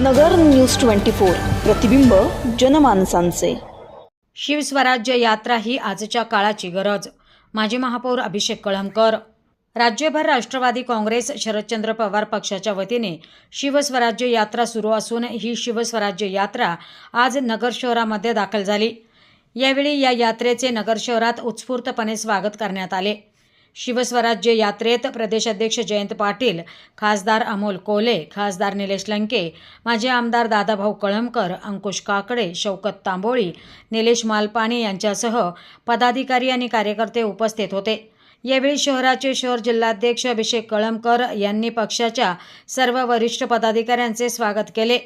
नगर news twenty four. प्रतिबिंब जनमानसांचे. शिवस्वराज्य यात्रा ही आजच्या काळाची गरज. माजी महापौर अभिषेक कळमकर राज्यभर राष्ट्रवादी काँग्रेस शरदचंद्र पवार पक्षाच्या वतीने शिवस्वराज्य यात्रा सुरू असून ही शिवस्वराज्य यात्रा आज नगर शहरामध्ये दाखल झाली. यावेळी या यात्रेचे नगर शहरात उत्स्फूर्तपणे स्वागत करण्यात आले. शिवस्वराज्य यात्रेत प्रदेशाध्यक्ष जयंत पाटील खासदार अमोल कोले खासदार निलेश लंके माजी आमदार दादाभाऊ कळमकर अंकुश काकडे शौकत तांबोळी निलेश मालपाणी यांच्यासह पदाधिकारी आणि कार्यकर्ते उपस्थित होते. यावेळी शहराचे शहर जिल्हाध्यक्ष अभिषेक कळमकर यांनी पक्षाच्या सर्व वरिष्ठ पदाधिकाऱ्यांचे स्वागत केले.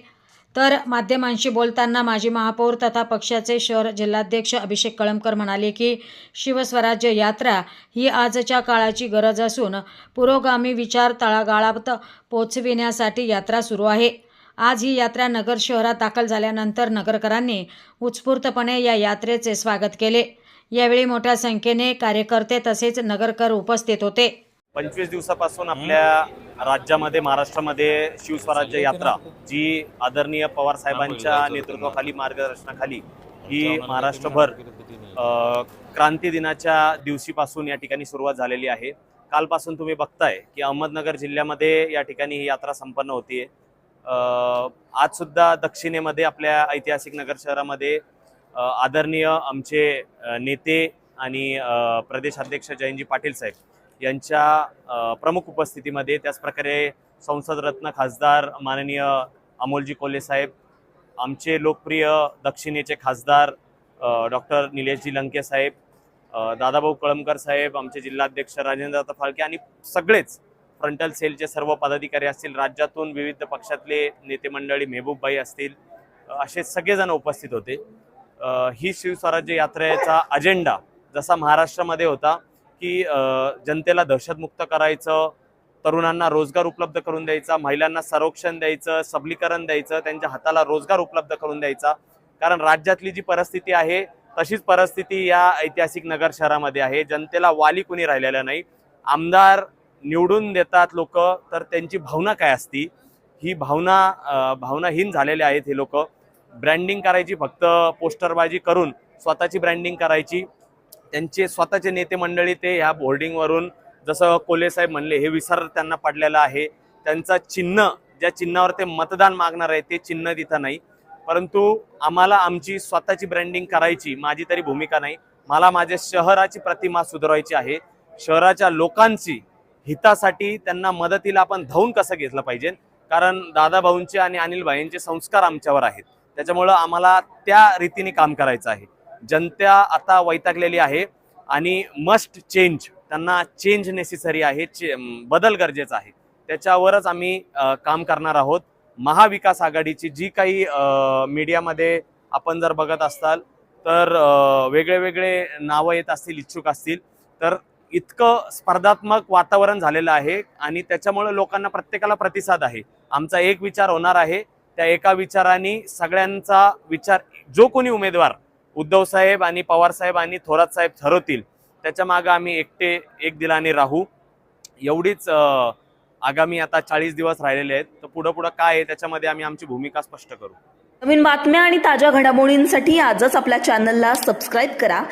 तर माध्यमांशी बोलताना माजी महापौर तथा पक्षाचे शहर जिल्हाध्यक्ष अभिषेक कळमकर म्हणाले की शिवस्वराज्य यात्रा ही आजच्या काळाची गरज असून पुरोगामी विचार तळागाळात पोचविण्यासाठी यात्रा सुरू आहे. आज ही यात्रा नगर शहरात दाखल झाल्यानंतर नगरकरांनी उत्स्फूर्तपणे या यात्रेचे स्वागत केले. यावेळी मोठ्या संख्येने कार्यकर्ते तसेच नगरकर उपस्थित होते. पंचवीस दिवसापासून आपल्या राज्यामध्ये महाराष्ट्रामध्ये शिवस्वराज्य यात्रा जी आदरणीय पवार साहेबांच्या नेतृत्वाखाली मार्गदर्शनाखाली ही महाराष्ट्रभर क्रांती दिनाच्या दिवशीपासून या ठिकाणी सुरुवात झालेली आहे. कालपासून तुम्ही बघताय की अहमदनगर जिल्ह्यामध्ये या ठिकाणी ही यात्रा संपन्न होतीये. आज सुद्धा दक्षिणेमध्ये आपल्या ऐतिहासिक नगर शहरामध्ये आदरणीय आमचे नेते आणि प्रदेशाध्यक्ष जयंतजी पाटील साहेब यांच्या प्रमुख उपस्थितीमध्ये त्याचप्रकारे संसद रत्न खासदार माननीय अमोलजी कोल्हे साहेब आमचे लोकप्रिय दक्षिणेचे खासदार डॉक्टर निलेशजी लंके साहेब दादाभाऊ कळमकर साहेब आमचे जिल्हाध्यक्ष राजेंद्र फाळके आणि सगळेच फ्रंटल सेलचे सर्व पदाधिकारी असतील राज्यातून विविध पक्षातले नेते मंडळी मेहबूबबाई असतील असे सगळेजण उपस्थित होते. ही शिवस्वराज्य यात्रेचा अजेंडा जसा महाराष्ट्रामध्ये होता की जनतेला दहशतमुक्त करायचं तरुणांना रोजगार उपलब्ध करून द्यायचा महिलांना संरक्षण द्यायचं सबलीकरण द्यायचं त्यांच्या हाताला रोजगार उपलब्ध करून द्यायचा. कारण राज्यातली जी परिस्थिती आहे तशीच परिस्थिती या ऐतिहासिक नगर शहरामध्ये आहे. जनतेला वाली कुणी राहिलेल्या नाही. आमदार निवडून देतात लोक तर त्यांची भावना काय असती? ही भावना भावनाहीन झालेले आहेत हे लोक. ब्रँडिंग करायची फक्त पोस्टरबाजी करून स्वतःची ब्रँडिंग करायची. त्यांचे स्वतःचे नेते मंडळी ते ह्या बोर्डिंगवरून जसं कोले साहेब म्हणले हे विसर त्यांना पडलेला आहे. त्यांचा चिन्ह ज्या चिन्हावर ते मतदान मागणार आहे ते चिन्ह तिथं नाही. परंतु आम्हाला आमची स्वतःची ब्रँडिंग करायची माझी तरी भूमिका नाही. मला माझ्या शहराची प्रतिमा सुधारायची आहे. शहराच्या लोकांची हितासाठी त्यांना मदतीला आपण धावून कसं घेतलं पाहिजे? कारण दादाभाऊंचे आणि अनिल भाईंचे संस्कार आमच्यावर आहेत. त्याच्यामुळं आम्हाला त्या रीतीने काम करायचं आहे. जनता आता वैतागलेली आहे आणि मस्ट चेंज त्यांना चेंज नेसेसरी आहे चे- बदल गरजेचा आहे. त्याच्यावरच आम्ही काम करणार आहोत. महाविकास आघाडीची जी काही मीडियामध्ये आपण जर बघत असाल तर वेगळे वेगळे नावं येत असतील इच्छुक असतील तर इतकं स्पर्धात्मक वातावरण झालेलं आहे आणि त्याच्यामुळे लोकांना प्रत्येकाला प्रतिसाद आहे. आमचा एक विचार होणार आहे त्या एका विचाराने सगळ्यांचा विचार जो कोणी उमेदवार उद्धव साहेब आणि पवार साहेब आणि थोरात साहेब ठरवतील. त्याच्यामागे आम्ही एकटे एक दिलाने राहू. एवढीच आगामी आता चाळीस दिवस राहिलेले आहेत. तर पुढं पुढं काय आहे त्याच्यामध्ये आम्ही आमची भूमिका स्पष्ट करू. नवीन बातम्या आणि ताज्या घडामोडींसाठी आजच आपल्या चॅनलला सबस्क्राईब करा.